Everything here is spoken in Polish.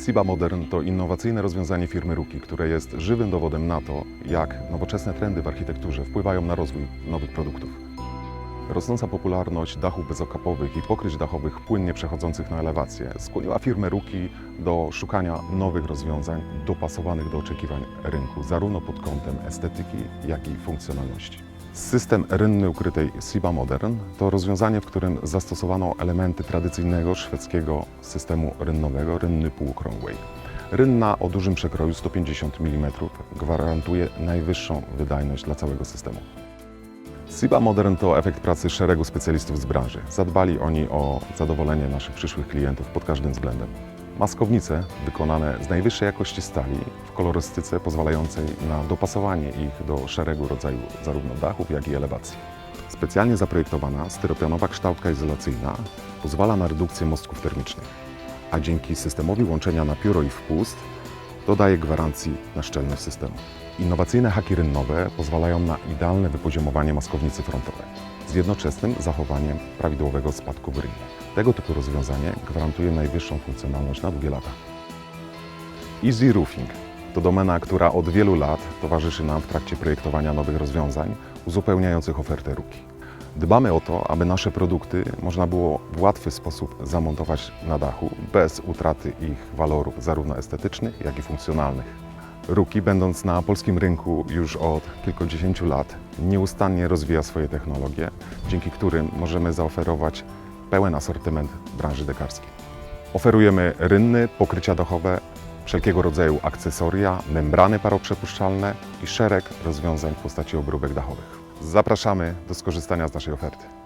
Siba Modern to innowacyjne rozwiązanie firmy Ruki, które jest żywym dowodem na to, jak nowoczesne trendy w architekturze wpływają na rozwój nowych produktów. Rosnąca popularność dachów bezokapowych i pokryć dachowych płynnie przechodzących na elewację skłoniła firmę Ruki do szukania nowych rozwiązań dopasowanych do oczekiwań rynku, zarówno pod kątem estetyki, jak i funkcjonalności. System rynny ukrytej Siba Modern to rozwiązanie, w którym zastosowano elementy tradycyjnego szwedzkiego systemu rynnowego, rynny półokrągłej. Rynna o dużym przekroju 150 mm gwarantuje najwyższą wydajność dla całego systemu. Siba Modern to efekt pracy szeregu specjalistów z branży. Zadbali oni o zadowolenie naszych przyszłych klientów pod każdym względem. Maskownice wykonane z najwyższej jakości stali w kolorystyce pozwalającej na dopasowanie ich do szeregu rodzajów zarówno dachów, jak i elewacji. Specjalnie zaprojektowana styropianowa kształtka izolacyjna pozwala na redukcję mostków termicznych, a dzięki systemowi łączenia na pióro i wpust dodaje gwarancji na szczelność systemu. Innowacyjne haki rynnowe pozwalają na idealne wypoziomowanie maskownicy frontowej z jednoczesnym zachowaniem prawidłowego spadku w rynie. Tego typu rozwiązanie gwarantuje najwyższą funkcjonalność na długie lata. Easy Roofing to domena, która od wielu lat towarzyszy nam w trakcie projektowania nowych rozwiązań uzupełniających ofertę Ruki. Dbamy o to, aby nasze produkty można było w łatwy sposób zamontować na dachu bez utraty ich walorów zarówno estetycznych, jak i funkcjonalnych. Ruki, będąc na polskim rynku już od kilkudziesięciu lat, nieustannie rozwija swoje technologie, dzięki którym możemy zaoferować pełen asortyment branży dekarskiej. Oferujemy rynny, pokrycia dachowe, wszelkiego rodzaju akcesoria, membrany paroprzepuszczalne i szereg rozwiązań w postaci obróbek dachowych. Zapraszamy do skorzystania z naszej oferty.